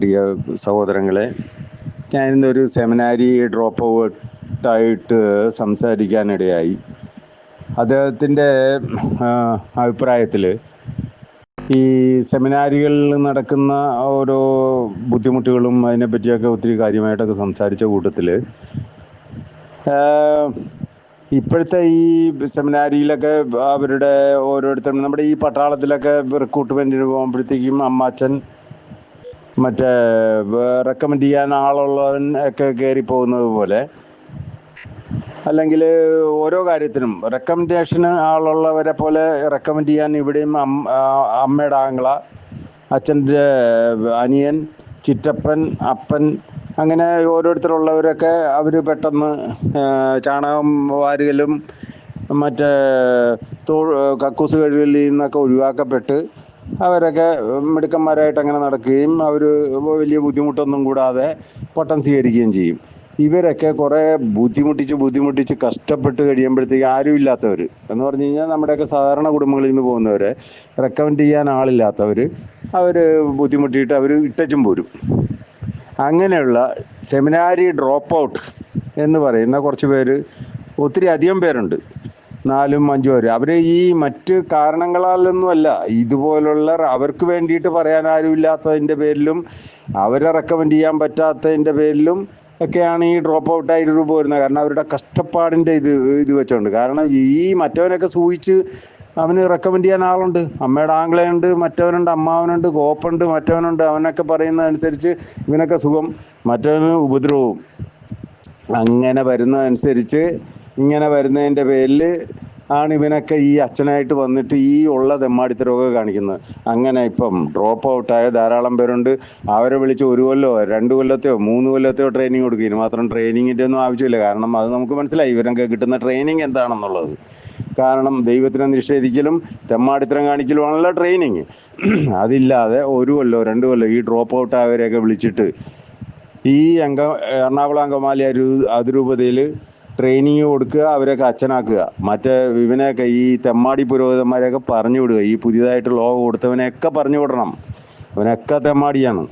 പ്രിയ സഹോദരങ്ങളെ ഞാനിന്നൊരു സെമിനാരി ഡ്രോപ്പ് ഔട്ടായിട്ട് സംസാരിക്കാനിടയായി. അദ്ദേഹത്തിന്റെ അഭിപ്രായത്തിൽ ഈ സെമിനാരികളിൽ നടക്കുന്ന ഓരോ ബുദ്ധിമുട്ടുകളും അതിനെപ്പറ്റിയൊക്കെ ഒത്തിരി കാര്യമായിട്ടൊക്കെ സംസാരിച്ച കൂട്ടത്തിൽ ഇപ്പോഴത്തെ ഈ സെമിനാരിയിലൊക്കെ അവരുടെ ഓരോരുത്തരും നമ്മുടെ ഈ പട്ടാളത്തിലൊക്കെ റിക്രൂട്ട്മെന്റിന് പോകുമ്പോഴത്തേക്കും അമ്മാച്ചൻ മറ്റേ റെക്കമെൻഡ് ചെയ്യാൻ ആളുള്ളവൻ ഒക്കെ കയറി പോകുന്നത് പോലെ. അല്ലെങ്കിൽ ഓരോ കാര്യത്തിനും റെക്കമെൻഡേഷന് ആളുള്ളവരെ പോലെ റെക്കമെൻഡ് ചെയ്യാൻ ഇവിടെയും അമ്മയുടെ ആംഗ്ല അച്ഛന്റെ അനിയൻ ചിറ്റപ്പൻ അപ്പൻ അങ്ങനെ ഓരോരുത്തരുള്ളവരൊക്കെ അവർ പെട്ടെന്ന് ചാണകം വാരുകലും മറ്റേ തോ കക്കൂസ് കഴുകലിൽ നിന്നൊക്കെ ഒഴിവാക്കപ്പെട്ട് അവരൊക്കെ മിടുക്കന്മാരായിട്ട് അങ്ങനെ നടക്കുകയും അവർ വലിയ ബുദ്ധിമുട്ടൊന്നും കൂടാതെ പട്ടം സ്വീകരിക്കുകയും ചെയ്യും. ഇവരൊക്കെ കുറേ ബുദ്ധിമുട്ടിച്ച് ബുദ്ധിമുട്ടിച്ച് കഷ്ടപ്പെട്ട് കഴിയുമ്പോഴത്തേക്ക് ആരും ഇല്ലാത്തവർ എന്ന് പറഞ്ഞു കഴിഞ്ഞാൽ നമ്മുടെയൊക്കെ സാധാരണ കുടുംബങ്ങളിൽ നിന്ന് പോകുന്നവരെ റെക്കമെൻഡ് ചെയ്യാൻ ആളില്ലാത്തവർ അവർ ബുദ്ധിമുട്ടിയിട്ട് അവർ ഇട്ടച്ചും പോരും. അങ്ങനെയുള്ള സെമിനാരി ഡ്രോപ്പ് ഔട്ട് എന്ന് പറയുന്ന കുറച്ച് പേര് ഒത്തിരി അധികം പേരുണ്ട്. നാലും അഞ്ചും വരും. അവർ ഈ മറ്റ് കാരണങ്ങളാലൊന്നുമല്ല. ഇതുപോലുള്ള അവർക്ക് വേണ്ടിയിട്ട് പറയാൻ ആരും ആരുമില്ലാത്തതിന്റെ പേരിലും അവരെ റെക്കമെൻഡ് ചെയ്യാൻ പറ്റാത്തതിന്റെ പേരിലും ഒക്കെയാണ് ഈ ഡ്രോപ്പ് ഔട്ട് ആയിട്ട് രൂപ വരുന്നത് കാരണം അവരുടെ കഷ്ടപ്പാടിന്റെ ഇത് ഇത് വെച്ചുകൊണ്ട് കാരണം ഈ മറ്റവനൊക്കെ സൂഹിച്ച് അവന് റെക്കമെൻഡ് ചെയ്യാൻ ആളുണ്ട്. അമ്മയുടെ ആംഗ്ലയുണ്ട് മറ്റവനുണ്ട് അമ്മാവനുണ്ട് കോപ്പുണ്ട് മറ്റവനുണ്ട്. അവനൊക്കെ പറയുന്നതനുസരിച്ച് ഇവനൊക്കെ സുഖം മറ്റവന് ഉപദ്രവവും. അങ്ങനെ വരുന്നതനുസരിച്ച് ഇങ്ങനെ വരുന്നതിന്റെ പേരിൽ ആണ് ഇവനൊക്കെ ഈ അച്ഛനായിട്ട് വന്നിട്ട് ഈ ഉള്ള തെമ്മാടിത്തരമൊക്കെ കാണിക്കുന്നത്. അങ്ങനെ ഇപ്പം ഡ്രോപ്പ് ഔട്ടായ ധാരാളം പേരുണ്ട്. അവരെ വിളിച്ച് ഒരു കൊല്ലോ രണ്ട് കൊല്ലത്തെയോ മൂന്ന് കൊല്ലത്തെയോ ട്രെയിനിങ് കൊടുക്കും. ഇനി മാത്രം ട്രെയിനിങ്ങിന്റെ ഒന്നും ആവശ്യമില്ല. കാരണം അത് നമുക്ക് മനസ്സിലായി. ഇവരൊക്കെ കിട്ടുന്ന ട്രെയിനിങ് എന്താണെന്നുള്ളത്. കാരണം ദൈവത്തിനെ നിഷേധിക്കലും തെമ്മാടിത്തരം കാണിക്കലുമാണല്ലോ ട്രെയിനിങ് അതില്ലാതെ ഒരു കൊല്ലോ രണ്ട് കൊല്ലോ ഈ ഡ്രോപ്പ് ഔട്ട് ആയവരെയൊക്കെ വിളിച്ചിട്ട് ഈ അംഗ എറണാകുളം അങ്കമാലി അതിരൂപതയിൽ ട്രെയിനിങ് കൊടുക്കുക അവരൊക്കെ അച്ഛനാക്കുക. മറ്റേ ഇവനെയൊക്കെ ഈ തെമ്മാടി പുരോഹിതന്മാരെയൊക്കെ പറഞ്ഞു വിടുക ഈ പുതിയതായിട്ട് ലോകം കൊടുത്തവനെയൊക്കെ പറഞ്ഞു വിടണം അവനൊക്കെ തെമ്മാടിയാണ്.